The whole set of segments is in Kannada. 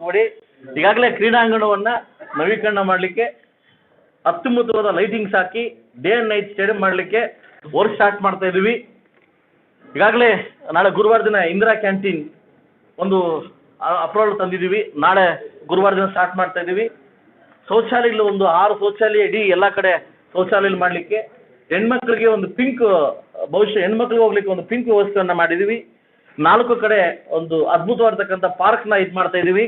ಹೋಗ್ಬೇಡಿ ಈಗಾಗಲೇ ಕ್ರೀಡಾಂಗಣವನ್ನು ನವೀಕರಣ ಮಾಡಲಿಕ್ಕೆ ಅತ್ಯುನ್ನತವಾದ ಲೈಟಿಂಗ್ಸ್ ಹಾಕಿ ಡೇ ಅಂಡ್ ನೈಟ್ ಸ್ಟೇಡಿಯಂ ಮಾಡಲಿಕ್ಕೆ ವರ್ಕ್ ಸ್ಟಾರ್ಟ್ ಮಾಡ್ತಾ ಇದ್ದೀವಿ. ಈಗಾಗಲೇ ನಾಳೆ ಗುರುವಾರ ದಿನ ಇಂದಿರಾ ಕ್ಯಾಂಟೀನ್ ಒಂದು ಅಪ್ರೂವಲ್ ತಂದಿದ್ದೀವಿ. ನಾಳೆ ಗುರುವಾರ ದಿನ ಸ್ಟಾರ್ಟ್ ಮಾಡ್ತಾ ಇದ್ದೀವಿ. ಶೌಚಾಲಯಗಳು ಒಂದು ಆರು ಶೌಚಾಲಯ ಇಡೀ ಎಲ್ಲ ಕಡೆ ಶೌಚಾಲಯ ಮಾಡಲಿಕ್ಕೆ ಹೆಣ್ಮಕ್ಳಿಗೆ ಒಂದು ಪಿಂಕ್ ಬಹುಶಃ ಹೆಣ್ಮಕ್ಳಿಗೆ ಹೋಗ್ಲಿಕ್ಕೆ ಒಂದು ಪಿಂಕ್ ವ್ಯವಸ್ಥೆಯನ್ನು ಮಾಡಿದ್ದೀವಿ. ನಾಲ್ಕು ಕಡೆ ಒಂದು ಅದ್ಭುತವಾಗಿರ್ತಕ್ಕಂಥ ಪಾರ್ಕ್ನ ಇದು ಮಾಡ್ತಾ ಇದ್ದೀವಿ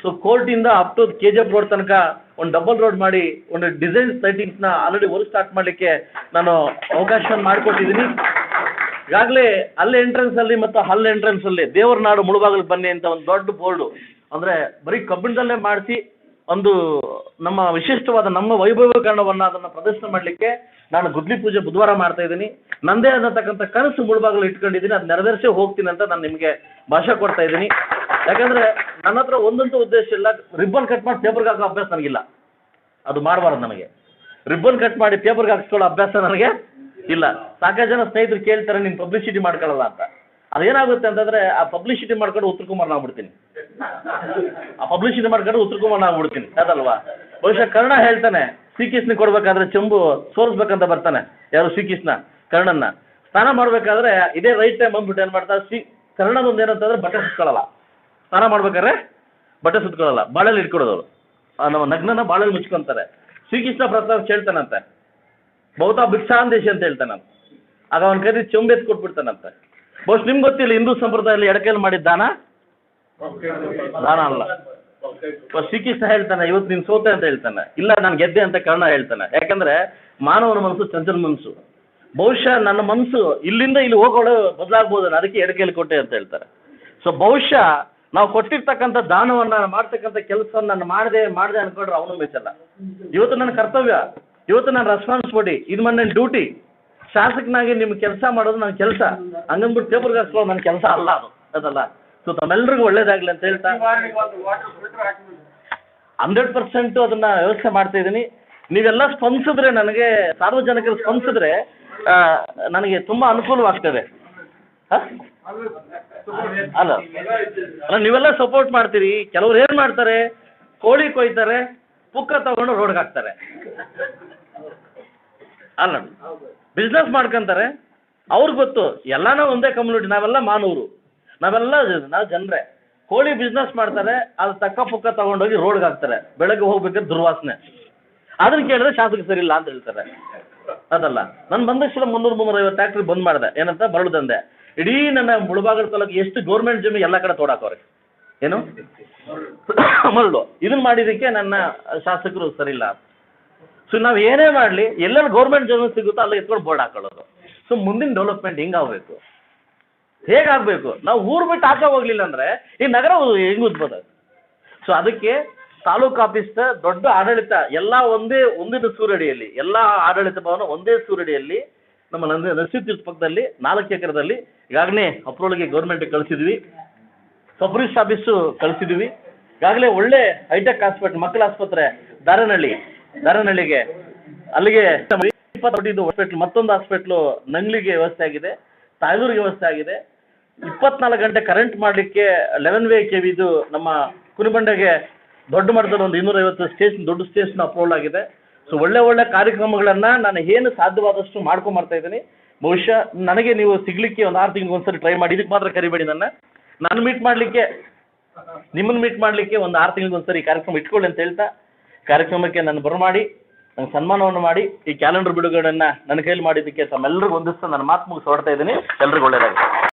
so ಕೋರ್ಟಿಂದ up to K G F road ತನಕ ಒಂದು ಡಬಲ್ ರೋಡ್ ಮಾಡಿ, ಒಂದು ಡಿಸೈನ್ ಸೈಟಿಂಗ್ಸ್ನ ಆಲ್ರೆಡಿ ವರ್ಕ್ ಸ್ಟಾರ್ಟ್ ಮಾಡಲಿಕ್ಕೆ ನಾನು ಅವಕಾಶ ಮಾಡಿಕೊಟ್ಟಿದ್ದೀನಿ ಈಗಾಗಲೇ ಅಲ್ಲಿ ಎಂಟ್ರೆನ್ಸ್ ಅಲ್ಲಿ ಮತ್ತು ಹಲ್ ಎಂಟ್ರೆನ್ಸ್ ಅಲ್ಲಿ ದೇವರ ನಾಡು ಮುಳುಬಾಗಿಲು ಬನ್ನಿ ಅಂತ ಒಂದು ದೊಡ್ಡ ಬೋರ್ಡು ಅಂದರೆ ಬರೀ ಕಬ್ಬಿಣದಲ್ಲೇ ಮಾಡಿಸಿ ಒಂದು ನಮ್ಮ ವಿಶಿಷ್ಟವಾದ ನಮ್ಮ ವೈಭವೀಕರಣವನ್ನು ಅದನ್ನು ಪ್ರದರ್ಶನ ಮಾಡಲಿಕ್ಕೆ ನಾನು ಗುದ್ಲಿ ಪೂಜೆ ಬುಧವಾರ ಮಾಡ್ತಾ ಇದ್ದೀನಿ. ನಂದೇ ಆದಂತಕ್ಕಂಥ ಕನಸು ಮುಳುಬಾಗಿಲು ಇಟ್ಕೊಂಡಿದ್ದೀನಿ. ಅದು ನೆರವೇರಿಸೇ ಹೋಗ್ತೀನಿ ಅಂತ ನಾನು ನಿಮಗೆ ಭಾಷೆ ಕೊಡ್ತಾ ಇದ್ದೀನಿ. ಯಾಕಂದ್ರೆ ನನ್ನ ಹತ್ರ ಒಂದಂತೂ ಉದ್ದೇಶ ಇಲ್ಲ. ರಿಬ್ಬನ್ ಕಟ್ ಮಾಡಿ ಪೇಪರ್ಗೆ ಹಾಕೋ ಅಭ್ಯಾಸ ನನಗಿಲ್ಲ. ಅದು ಮಾಡಬಾರ್ದು ನನಗೆ ರಿಬ್ಬನ್ ಕಟ್ ಮಾಡಿ ಪೇಪರ್ಗೆ ಹಾಕಿಸ್ಕೊಳ್ಳೋ ಅಭ್ಯಾಸ ನನಗೆ ಇಲ್ಲ. ಸಾಕಷ್ಟು ಜನ ಸ್ನೇಹಿತರು ಕೇಳ್ತಾರೆ, ನೀನು ಪಬ್ಲಿಸಿಟಿ ಮಾಡ್ಕೊಳ್ಳಲ್ಲ ಅಂತ. ಅದೇನಾಗುತ್ತೆ ಅಂತಂದ್ರೆ ಆ ಪಬ್ಲಿಸಿಟಿ ಮಾಡ್ಕೊಂಡು ಉತ್ತರ ಕುಮಾರ್ ಆಗ್ಬಿಡ್ತೀನಿ. ಆ ಪಬ್ಲಿಸಿಟಿ ಮಾಡ್ಕೊಂಡು ಉತ್ತರ ಕುಮಾರ್ ಆಗ್ಬಿಡ್ತೀನಿ. ಅದಲ್ವಾ ಬಹುಶಃ ಕರ್ಣ ಹೇಳ್ತಾನೆ, ಶ್ರೀಕೃಷ್ಣ ಕೊಡ್ಬೇಕಾದ್ರೆ ಚೆಂಬು ಸೋರಿಸ್ಬೇಕಂತ ಬರ್ತಾನೆ, ಯಾರು ಶ್ರೀಕೃಷ್ಣ, ಕರ್ಣನ್ನ. ಸ್ನಾನ ಮಾಡಬೇಕಾದ್ರೆ ಇದೇ ರೈಟ್ ಟೈಮ್ ಬಂದ್ಬಿಟ್ಟು ಏನ್ ಮಾಡ್ತಾರೆ? ಶ್ರೀ ಕರ್ಣದೊಂದು ಏನಂತಂದ್ರೆ ಬಟ್ಟೆ ಸುತ್ಕೊಳ್ಳಲ್ಲ. ಸ್ನಾನ ಮಾಡ್ಬೇಕಾದ್ರೆ ಬಟ್ಟೆ ಸುತ್ಕೊಳ್ಳಲ್ಲ, ಬಾಳಲ್ಲಿ ಇಟ್ಕೊಡೋದು ನಮ್ಮ ನಗ್ನನ ಬಾಳಲ್ಲಿ ಮುಚ್ಕೊಂತಾರೆ. ಶ್ರೀಕೃಷ್ಣ ಪ್ರಸಾದ್ ಹೇಳ್ತಾನಂತೆ ಬಹುತ ಭಿಕ್ಷಾಂದೇಶಿ ಅಂತ ಹೇಳ್ತಾನಂತ. ಆಗ ಅವನ ಕೈದಿ ಚೊಂಬೆತ್ ಕೊಟ್ಬಿಡ್ತಾನಂತೆ. ಬಹುಶಃ ನಿಮ್ಗೆ ಗೊತ್ತಿಲ್ಲ, ಹಿಂದೂ ಸಂಪ್ರದಾಯದಲ್ಲಿ ಎಡಕೈಲಿ ಮಾಡಿದ ದಾನ? ದಾನ ಅಲ್ಲ. ಶ್ರೀಕೃಷ್ಣ ಹೇಳ್ತಾನೆ, ಇವತ್ತು ನೀನು ಸೋತೆ ಅಂತ ಹೇಳ್ತಾನೆ. ಇಲ್ಲ, ನಾನು ಗೆದ್ದೆ ಅಂತ ಕರ್ಣ ಹೇಳ್ತಾನೆ. ಯಾಕಂದ್ರೆ ಮಾನವನ ಮನಸ್ಸು ಚಂಚಲ ಮನಸ್ಸು. ಬಹುಶಃ ನನ್ನ ಮನಸ್ಸು ಇಲ್ಲಿಂದ ಇಲ್ಲಿ ಹೋಗೋಳು ಬದಲಾಗ್ಬೋದು ಅದಕ್ಕೆ ಎಡಕೈಲಿ ಕೊಟ್ಟೆ ಅಂತ ಹೇಳ್ತಾರೆ. ಸೊ ಬಹುಶಃ ನಾವು ಕೊಟ್ಟಿರ್ತಕ್ಕಂಥ ದಾನವನ್ನ ಮಾಡ್ತಕ್ಕಂಥ ಕೆಲಸವನ್ನು ನಾನು ಮಾಡಿದೆ ಮಾಡಿದೆ ಅನ್ಕೊಂಡ್ರೆ ಅವನು ಮೆಚ್ಚಲ್ಲ. ಇವತ್ತು ನನ್ನ ಕರ್ತವ್ಯ, ಇವತ್ತು ನನ್ನ ರೆಸ್ಪಾನ್ಸಿಬಿಲಿಟಿ ಇದು ನನ್ನ ಡ್ಯೂಟಿ ಶಾಸಕನಾಗಿ ನಿಮ್ಮ ಕೆಲಸ ಮಾಡೋದು ನನ್ನ ಕೆಲಸ. ಹಂಗಂದ್ಬಿಟ್ಟು ಪೇಪರ್ ಹಾಕ್ಸ್ಕೊಳ್ಳೋದು ನನ್ನ ಕೆಲಸ ಅಲ್ಲ ಅದು. ಅದಲ್ಲ. ಸೊ ತಮ್ಮೆಲ್ರಿಗೂ ಒಳ್ಳೇದಾಗ್ಲಿ ಅಂತ ಹೇಳ್ತಾ. ಹಂಡ್ರೆಡ್ ಪರ್ಸೆಂಟ್ ಅದನ್ನ ವ್ಯವಸ್ಥೆ ಮಾಡ್ತಾ ಇದ್ದೀನಿ. ನೀವೆಲ್ಲ ಸ್ಪಂದಿಸಿದ್ರೆ ನನಗೆ, ಸಾರ್ವಜನಿಕರು ಸ್ಪಂದಿಸಿದ್ರೆ ನನಗೆ ತುಂಬಾ ಅನುಕೂಲವಾಗ್ತದೆ. ಅಲ್ಲ. ಅಲ್ಲ, ನೀವೆಲ್ಲ ಸಪೋರ್ಟ್ ಮಾಡ್ತೀರಿ. ಕೆಲವ್ರು ಏನ್ ಮಾಡ್ತಾರೆ? ಕೋಳಿ ಕೊಯ್ತಾರೆ, ಪುಕ್ಕ ತಗೊಂಡು ರೋಡ್ಗೆ ಹಾಕ್ತಾರೆ. ಅಲ್ಲ. ಬಿಸ್ನೆಸ್ ಮಾಡ್ಕೊಂತಾರೆ. ಅವ್ರಿಗೆ ಗೊತ್ತು, ಎಲ್ಲಾನು ಒಂದೇ ಕಮ್ಯುನಿಟಿ ನಾವೆಲ್ಲ ಮಾನವರು. ನಾವೆಲ್ಲ ನಾವು ಜನರೇ. ಕೋಳಿ ಬಿಸ್ನೆಸ್ ಮಾಡ್ತಾರೆ, ಅದು ತಕ್ಕ ಪುಕ್ಕ ತಗೊಂಡೋಗಿ ರೋಡ್ಗೆ ಹಾಕ್ತಾರೆ. ಬೆಳಗ್ಗೆ ಹೋಗ್ಬೇಕಾದ್ರೆ ದುರ್ವಾಸನೆ. ಅದನ್ನ ಕೇಳಿದ್ರೆ ಶಾಸಕ ಸರಿ ಇಲ್ಲ ಅಂತ ಹೇಳ್ತಾರೆ. ಅದಲ್ಲ. ನಾನು ಬಂದಷ್ಟು ಮುನ್ನೂರು, ಮುನ್ನೂರೈವತ್ತು ಟ್ಯಾಕ್ಟ್ರಿ ಬಂದ್ ಮಾಡಿದೆ. ಏನಂತ? ಬರಳು ದಂದೆ ಇಡೀ ನನ್ನ ಮುಳಬಾಗಲ ತಾಲೂಕು ಎಷ್ಟು ಗೌರ್ಮೆಂಟ್ ಜಮೀನು ಎಲ್ಲ ಕಡೆ ತೋಡಾಕವ್ರೆ. ಏನು? ಮರಳು. ಇದನ್ನ ಮಾಡಿದಕ್ಕೆ ನನ್ನ ಶಾಸಕರು ಸರಿ ಇಲ್ಲ ಸೊ ನಾವು ಏನೇ ಮಾಡಲಿ, ಎಲ್ಲೆಲ್ಲಿ ಗೌರ್ಮೆಂಟ್ ಜಮೀನು ಸಿಗುತ್ತೋ ಅಲ್ಲಿ ಎತ್ಕೊಂಡು ಬೋರ್ಡ್ ಹಾಕೊಳ್ಳೋದು. ಸೊ ಮುಂದಿನ ಡೆವಲಪ್ಮೆಂಟ್ ಹಿಂಗಾಗಬೇಕು ಹೇಗಾಗಬೇಕು ನಾವು ಊರು ಬಿಟ್ಟು ಆಚೆ ಹೋಗ್ಲಿಲ್ಲ ಅಂದರೆ ಈ ನಗರ ಹೆಂಗೆ ಉದ್ಬೋದು ಸೊ ಅದಕ್ಕೆ ತಾಲೂಕು ಆಫೀಸ್ ದೊಡ್ಡ ಆಡಳಿತ, ಎಲ್ಲ ಒಂದೇ, ಒಂದಿನ ಸೂರಡಿಯಲ್ಲಿ, ಎಲ್ಲ ಆಡಳಿತ ಭವನ ಒಂದೇ ಸೂರಡಿಯಲ್ಲಿ, ನಮ್ಮ ನಂದಿ ನರಸಿಂಹ ಪಕ್ಕದಲ್ಲಿ, ನಾಲ್ಕು ಎಕರೆದಲ್ಲಿ ಈಗಾಗಲೇ ಅಪ್ರೂವಲ್ಗೆ ಗೌರ್ಮೆಂಟ್ಗೆ ಕಳಿಸಿದ್ವಿ. ಸಬ್ರಿಸ್ ಆಫೀಸು ಕಳಿಸಿದ್ವಿ. ಈಗಾಗಲೇ ಒಳ್ಳೆ ಹೈಟೆಕ್ ಹಾಸ್ಪಿಟ್ಲ್ ಮಕ್ಕಳ ಆಸ್ಪತ್ರೆ, ದಾರನಹಳ್ಳಿ. ದಾರನಹಳ್ಳಿಗೆ ಅಲ್ಲಿಗೆ ಇಪ್ಪತ್ತು ಹಾಸ್ಪಿಟ್ಲ್ ಮತ್ತೊಂದು ಹಾಸ್ಪಿಟ್ಲು ನಂಗ್ಲಿಗೆ ವ್ಯವಸ್ಥೆ ಆಗಿದೆ, ತಾಯ್ಲೂರಿಗೆ ವ್ಯವಸ್ಥೆ ಆಗಿದೆ. ಇಪ್ಪತ್ನಾಲ್ಕು ಗಂಟೆ ಕರೆಂಟ್ ಮಾಡಲಿಕ್ಕೆ ಲೆವೆನ್ ವೇ ಕೆ ವಿದು ನಮ್ಮ ಕುನಿಬಂಡೆಗೆ ದೊಡ್ಡ ಮಟ್ಟದಲ್ಲಿ ಒಂದು ಇನ್ನೂರೈವತ್ತು ಸ್ಟೇಷನ್ ದೊಡ್ಡ ಸ್ಟೇಷನ್ ಅಪ್ರೂವಲ್ ಆಗಿದೆ. ಸೊ ಒಳ್ಳೆ ಒಳ್ಳೆ ಕಾರ್ಯಕ್ರಮಗಳನ್ನ ನಾನು ಏನು ಸಾಧ್ಯವಾದಷ್ಟು ಮಾಡ್ಕೊಂಬರ್ತಾ ಇದ್ದೀನಿ. ಬಹುಶಃ ನನಗೆ ನೀವು ಸಿಗ್ಲಿಕ್ಕೆ ಒಂದು ಆರು ತಿಂಗಳಿಗೆ ಒಂದ್ಸರಿ ಟ್ರೈ ಮಾಡಿ ಇದಕ್ಕೆ ಮಾತ್ರ ಕರಿಬೇಡಿ ನನ್ನ. ನಾನು ಮೀಟ್ ಮಾಡಲಿಕ್ಕೆ, ನಿಮ್ಮನ್ನು ಮೀಟ್ ಮಾಡಲಿಕ್ಕೆ ಒಂದು ಆರು ತಿಂಗಳಿಗೆ ಒಂದ್ಸರಿ ಕಾರ್ಯಕ್ರಮ ಇಟ್ಕೊಳ್ಳಿ ಅಂತ ಹೇಳ್ತಾ ಕಾರ್ಯಕ್ರಮಕ್ಕೆ ನಾನು ಬರಮಾಡಿ, ನನ್ನ ಸನ್ಮಾನವನ್ನು ಮಾಡಿ, ಈ ಕ್ಯಾಲೆಂಡರ್ ಬಿಡುಗಡೆಯನ್ನು ನನ್ನ ಕೈಲಿ ಮಾಡಿದ್ದಕ್ಕೆ ತಮ್ಮೆಲ್ಲರಿಗೂ ಒಂದಿಸ್ತಾ ನನ್ನ ಮಾತು ಮುಗಿಸಿ ಹೊರಡ್ತಾ ಇದ್ದೀನಿ. ಎಲ್ರಿಗೂ ಒಳ್ಳೆಯದಾಗಲಿ.